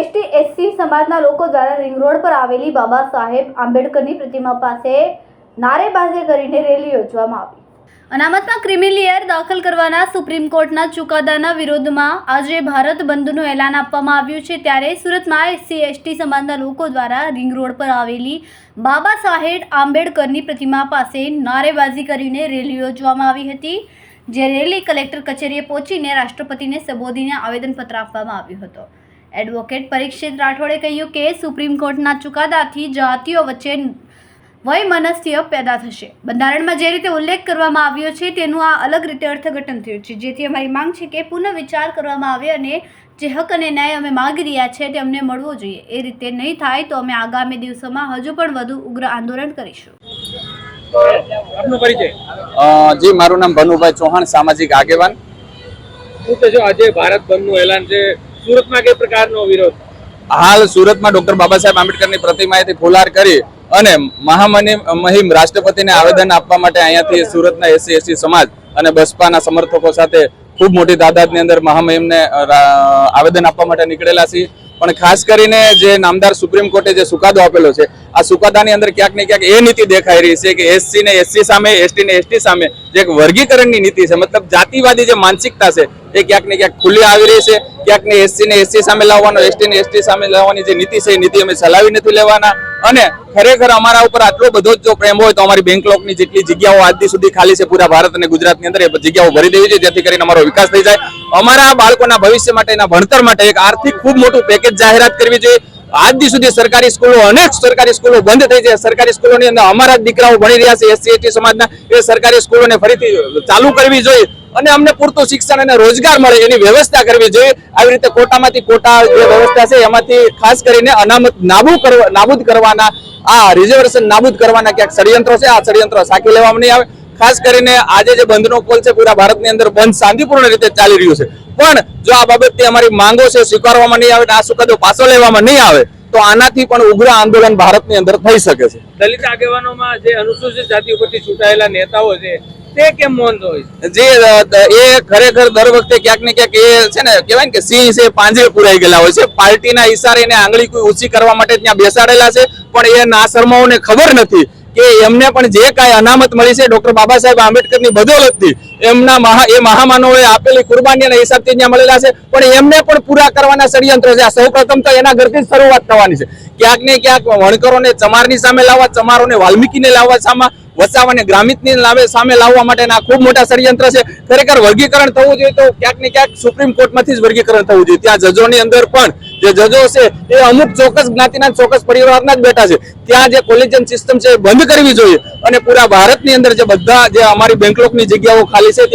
ST SC સમાજના લોકો દ્વારા રિંગ રોડ પર આવેલી બાબા સાહેબ આંબેડકરની પ્રતિમા પાસે નારેબાજી કરીને રેલી યોજવામાં આવી. અનામતમાં ક્રિમિલિયર દાખલ કરવાના સુપ્રીમ કોર્ટના ચુકાદાના વિરોધમાં આજે ભારત બંધનું એલાન આપવામાં આવ્યું છે. ત્યારે સુરતમાં એસસી, એસટી સમાજના લોકો દ્વારા રિંગ રોડ પર આવેલી બાબા સાહેબ આંબેડકરની પ્રતિમા પાસે નારેબાજી કરીને રેલી યોજવામાં આવી હતી, જે રેલી કલેક્ટર કચેરીએ પહોંચીને રાષ્ટ્રપતિને સંબોધીને આવેદનપત્ર આપવામાં આવ્યું હતું. એડવોકેટ પરીક્ષિત રાઠોડે કહ્યું કે સુપ્રીમ કોર્ટના ચુકાદાથી જાતિઓ વચ્ચે વયમનસ્ય પેદા થશે. બંધારણમાં જે રીતે ઉલ્લેખ કરવામાં આવ્યો છે તેનું આ અલગ રીતે અર્થઘટન થયું છે. જેથી અમારી માંગ છે કે પુનઃ વિચાર કરવામાં આવે અને જે હક અને ન્યાય અમે માગી રહ્યા છે તે અમને મળવો જોઈએ. એ રીતે નહીં થાય તો અમે આગામી દિવસોમાં હજુ પણ વધુ ઉગ્ર આંદોલન કરીશું. પરિચય? જી મારું નામ ભનુભાઈ ચૌહાણ સામાજિક આગેવાન. આજે ભારત બંધનું એલાન છે સુરતમાં કઈ પ્રકારનો વિરોધ? હાલ સુરતમાં ડોક્ટર બાબા સાહેબ આંબેડકરની પ્રતિમાએથી ફુલાર કરી અને મહામહિમ મહિમ રાષ્ટ્રપતિને આવેદન આપવા માટે અહીંયાથી સુરતના એસસી, એસટી સમાજ અને બસપાના સમર્થકો સાથે ખૂબ મોટી તાદાદની અંદર મહામહિમને આવેદન આપવા માટે નીકળેલા છીએ. પણ ખાસ કરીને જે નામદાર સુપ્રીમ કોર્ટે જે સુકાદો આપેલો છે, આ સુકાદાની અંદર ક્યાંક ને ક્યાંક એ નીતિ દેખાઈ રહી છે કે એસસી ને એસસી સામે, એસટી ને એસટી સામે જે એક વર્ગીકરણની નીતિ છે, મતલબ જાતિવાદી જે માનસિકતા છે, એ ક્યાંક ને ક્યાંક ખુલ્લી આવી રહી છે. ક્યાંક ને એસસી ને એસસી સામે લાવવાનો એસટી ને એસટી સામે લાવવાની જે નીતિ છે, એ નીતિ અમે ચલાવી નથી લેવાના. અને ખરેખર અમારા ઉપર આટલો બધો જ જો પ્રેમ હોય તો અમારી બેંક લોકની જેટલી જગ્યાઓ આજ સુધી ખાલી છે પૂરા ભારત અને ગુજરાતની અંદર, એ જગ્યાઓ ભરી દેવી છે, જેથી કરીને અમારો વિકાસ થઈ જાય. અમારા બાળકોના ભવિષ્ય માટે, એના ભણતર માટે એક આર્થિક ખૂબ મોટું પેકેજ જાહેરાત કરવી જોઈએ. આજ સુધી સરકારી સ્કૂલો, અનેક સરકારી સ્કૂલો બંધ થઈ છે સરકારી સ્કૂલોની અંદર અમારા દીકરાઓ ભણી રહ્યા છે એસસી એસટી સમાજના. એ સરકારી સ્કૂલોને ફરીથી ચાલુ કરવી જોઈએ. અને અમને પૂરતું શિક્ષણ અને રોજગાર મળે એની વ્યવસ્થા કરવી જોઈએ. આવી રીતે કોટામાંથી કોટા જે વ્યવસ્થા છે, એમાંથી ખાસ કરીને અનામત નાબૂદ કરવા નાબૂદ કરવાના, આ રિઝર્વેશન નાબૂદ કરવાના ક્યાંક ષડયંત્રો છે, આ ષડયંત્રો સાકી લેવામાં નહીં આવે. ખાસ કરીને આજે જે બંધનો કોલ છે, પૂરા ભારતની અંદર બંધ શાંતિપૂર્ણ રીતે ચાલી રહ્યું છે. પણ જો આ બાબતે અમારી માંગો છે, સ્વીકારવામાં નહીં આવે, આ સુકાદો પાછો લેવામાં નહીં આવે, તો આનાથી પણ ઉગ્ર આંદોલન ભારતની અંદર થઈ શકે છે. દલિત આગેવાનોમાં જે અનુસૂચિત જાતિ ઉપરથી ચૂંટાયેલા નેતાઓ છે તે કેમ મૌન હોય જે એ ખરેખર દર વખતે ક્યાંક ને ક્યાંક એ છે ને, કહેવાય ને કે સિંહ છે, પાંજરે પુરાઈ ગયેલા હોય છે. પાર્ટીના ઈશારે એને આંગળી કોઈ ઊંચી કરવા માટે ત્યાં બેસાડેલા છે, પણ એ નાસરમાઓને ખબર નથી કે એમને પણ જે કાંઈ અનામત મળી છે, ડોક્ટર બાબા સાહેબ આંબેડકરની બદોલતથી, એમના મહા, એ મહામાનવોએ આપેલી કુરબાનીના હિસાબથી ત્યાં મળેલા છે. પણ એમને પણ પૂરા કરવાના ષડયંત્રો છે. આ સૌપ્રથમ તો એના ઘરથી જ શરૂઆત થવાની છે. ક્યાંક ને ક્યાંક વણકરોને ચમારની સામે લાવવા, ચમારોને વાલ્મીકીને લાવવા સામે વસાવાને ગ્રામિતની લાવે સામે લાવવા માટેના ખૂબ મોટા ષડયંત્ર છે. ખરેખર વર્ગીકરણ થવું જોઈએ તો ક્યાંક ને ક્યાંક સુપ્રીમ કોર્ટમાંથી જ વર્ગીકરણ થવું જોઈએ. ત્યાં જજોની અંદર પણ જે જજો છે એ અમુક ચોક્કસ જ્ઞાતિના ચોક્કસ પરિવારના જ બેઠા છે. ત્યાં જે કોલેજન સિસ્ટમ છે બંધ કરવી જોઈએ. અને પૂરા ભારતની અંદર જે બધા જે અમારી બેંકલોકની જગ્યાઓ ખાલી છે